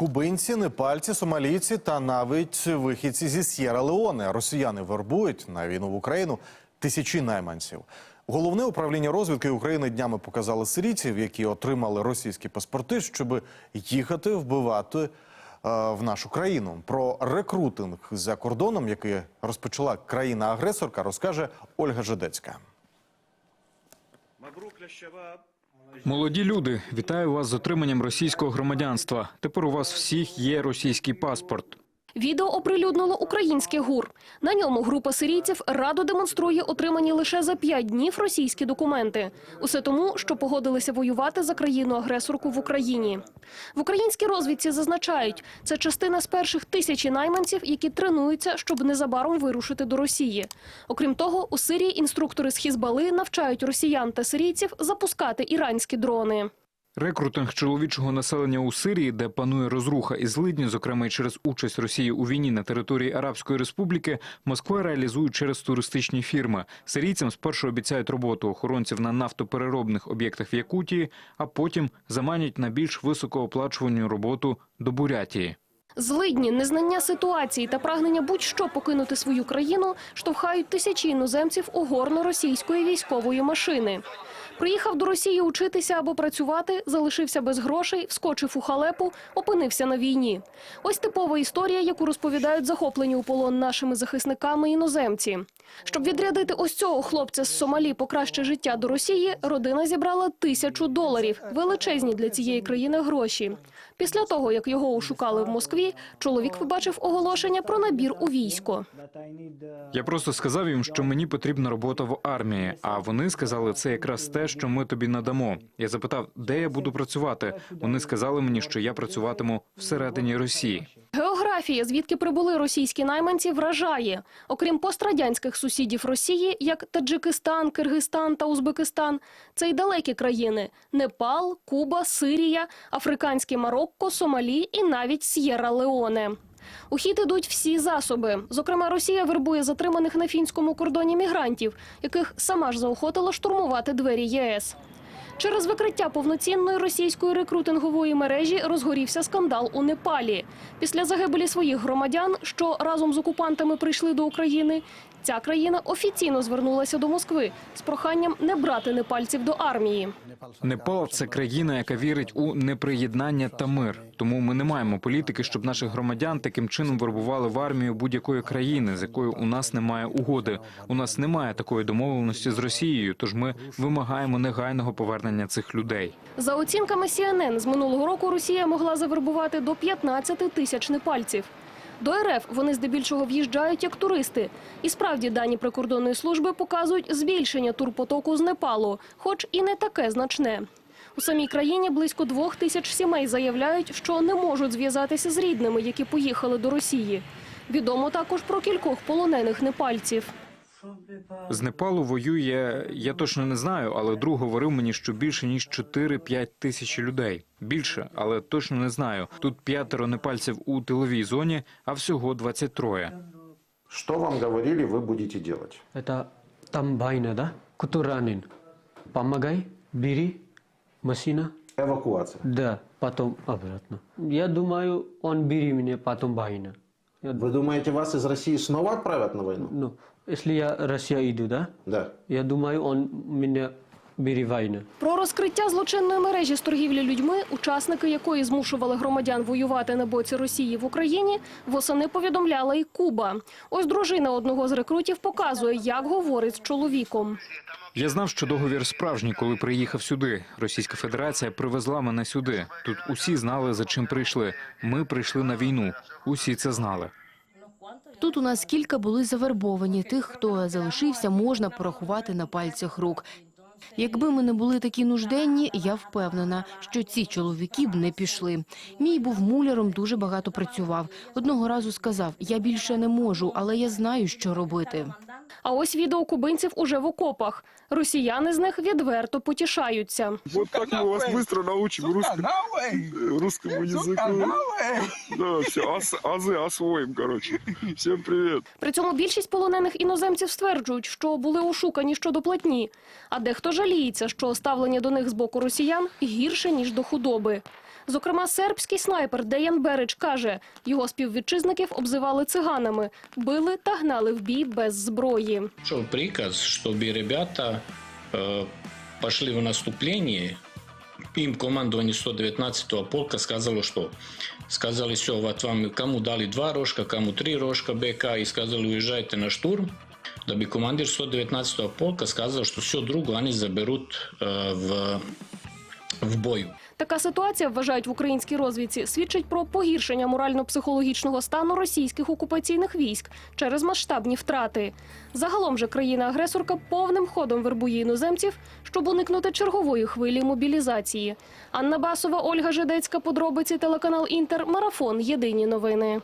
Кубинці, непальці, сомалійці та навіть вихідці зі С'єра Леоне. Росіяни вербують на війну в Україну тисячі найманців. Головне управління розвідки України днями показало сирійців, які отримали російські паспорти, щоб їхати вбивати е, в нашу країну. Про рекрутинг за кордоном, який розпочала країна-агресорка, розкаже Ольга Жедецька. Молоді люди, вітаю вас з отриманням російського громадянства. Тепер у вас всіх є російський паспорт. Відео оприлюднило українське ГУР. На ньому група сирійців радо демонструє отримані лише за п'ять днів російські документи. Усе тому, що погодилися воювати за країну-агресорку в Україні. В українській розвідці зазначають, це частина з перших тисячі найманців, які тренуються, щоб незабаром вирушити до Росії. Окрім того, у Сирії інструктори з Хізбали навчають росіян та сирійців запускати іранські дрони. Рекрутинг чоловічого населення у Сирії, де панує розруха і злидні, зокрема й через участь Росії у війні на території Арабської Республіки, Москва реалізує через туристичні фірми. Сирійцям спершу обіцяють роботу охоронців на нафтопереробних об'єктах в Якутії, а потім заманять на більш високооплачувану роботу до Бурятії. Злидні, незнання ситуації та прагнення будь-що покинути свою країну штовхають тисячі іноземців у горно російської військової машини. Приїхав до Росії учитися або працювати, залишився без грошей, вскочив у халепу, опинився на війні. Ось типова історія, яку розповідають захоплені у полон нашими захисниками іноземці. Щоб відрядити ось цього хлопця з Сомалі по краще життя до Росії, родина зібрала тисячу доларів, величезні для цієї країни гроші. Після того, як його ушукали в Москві, чоловік побачив оголошення про набір у військо. Я просто сказав їм, що мені потрібна робота в армії, а вони сказали, це якраз те, що ми тобі надамо. Я запитав, де я буду працювати. Вони сказали мені, що я працюватиму всередині Росії. Географія, звідки прибули російські найманці, вражає. Окрім пострадянських сусідів Росії, як Таджикистан, Киргизстан та Узбекистан, це й далекі країни – Непал, Куба, Сирія, Африканське Марокко, Сомалі і навіть С'єра-Леоне. У хід ідуть всі засоби. Зокрема, Росія вербує затриманих на фінському кордоні мігрантів, яких сама ж заохотила штурмувати двері ЄС. Через викриття повноцінної російської рекрутингової мережі розгорівся скандал у Непалі. Після загибелі своїх громадян, що разом з окупантами прийшли до України, ця країна офіційно звернулася до Москви з проханням не брати непальців до армії. Непал це країна, яка вірить у неприєднання та мир. Тому ми не маємо політики, щоб наших громадян таким чином вербували в армію будь-якої країни, з якою у нас немає угоди. У нас немає такої домовленості з Росією, тож ми вимагаємо негайного повернення цих людей. За оцінками CNN, з минулого року Росія могла завербувати до 15 тисяч непальців. До РФ вони здебільшого в'їжджають як туристи. І справді дані прикордонної служби показують збільшення турпотоку з Непалу, хоч і не таке значне. У самій країні близько двох тисяч сімей заявляють, що не можуть зв'язатися з рідними, які поїхали до Росії. Відомо також про кількох полонених непальців. З Непалу воює, я точно не знаю, але друг говорив мені, що більше ніж 4-5 тисяч людей. Більше, але точно не знаю. Тут п'ятеро непальців у тиловій зоні, а всього 23. Что вам говорили, вы будете делать? Это там байна, да? Кутуранин. Помогай, бери, машина. Эвакуация. Да, потом обратно. Я думаю, он бери меня, потом байна. Я- Вы думаете, вас из России снова отправят на войну? Ну, если я Россия иду, да? Да. Я думаю, он меня бери война. Про розкриття злочинної мережі з торгівлі людьми, учасники якої змушували громадян воювати на боці Росії в Україні, восени повідомляла і Куба. Ось дружина одного з рекрутів показує, як говорить з чоловіком. Я знав, що договір справжній, коли приїхав сюди. Російська Федерація привезла мене сюди. Тут усі знали, за чим прийшли. Ми прийшли на війну. Усі це знали. Тут у нас кілька були завербовані. Тих, хто залишився, можна порахувати на пальцях рук. Якби ми не були такі нужденні, я впевнена, що ці чоловіки б не пішли. Мій був муляром, дуже багато працював. Одного разу сказав: я більше не можу, але я знаю, що робити. А ось відео кубинців уже в окопах. Росіяни з них відверто потішаються. Вот так мы вас быстро научим русскому, э, русскому языку. Да, все, ас, азы освоим, короче. Всем привет. При цьому більшість полонених іноземців стверджують, що були ошукані щодо платні. А дехто жаліється, що ставлення до них з боку росіян гірше, ніж до худоби. Зокрема, сербський снайпер Деян Берич каже, його співвітчизників обзивали циганами, били та гнали в бій без зброї. Шел приказ, чтобы ребята э, пошли в наступление. Им командование 119-го полка сказало, что сказали, все, вот вам кому дали два рожка, кому три рожка БК, и сказали, уезжайте на штурм. Да би командир 119-го полка сказал, что все друго они заберут э, в, в бою. Така ситуація, вважають в українській розвідці, свідчить про погіршення морально-психологічного стану російських окупаційних військ через масштабні втрати. Загалом же країна-агресорка повним ходом вербує іноземців, щоб уникнути чергової хвилі мобілізації. Анна Басова, Ольга Жидецька, подробиці телеканал Інтер, марафон. Єдині новини.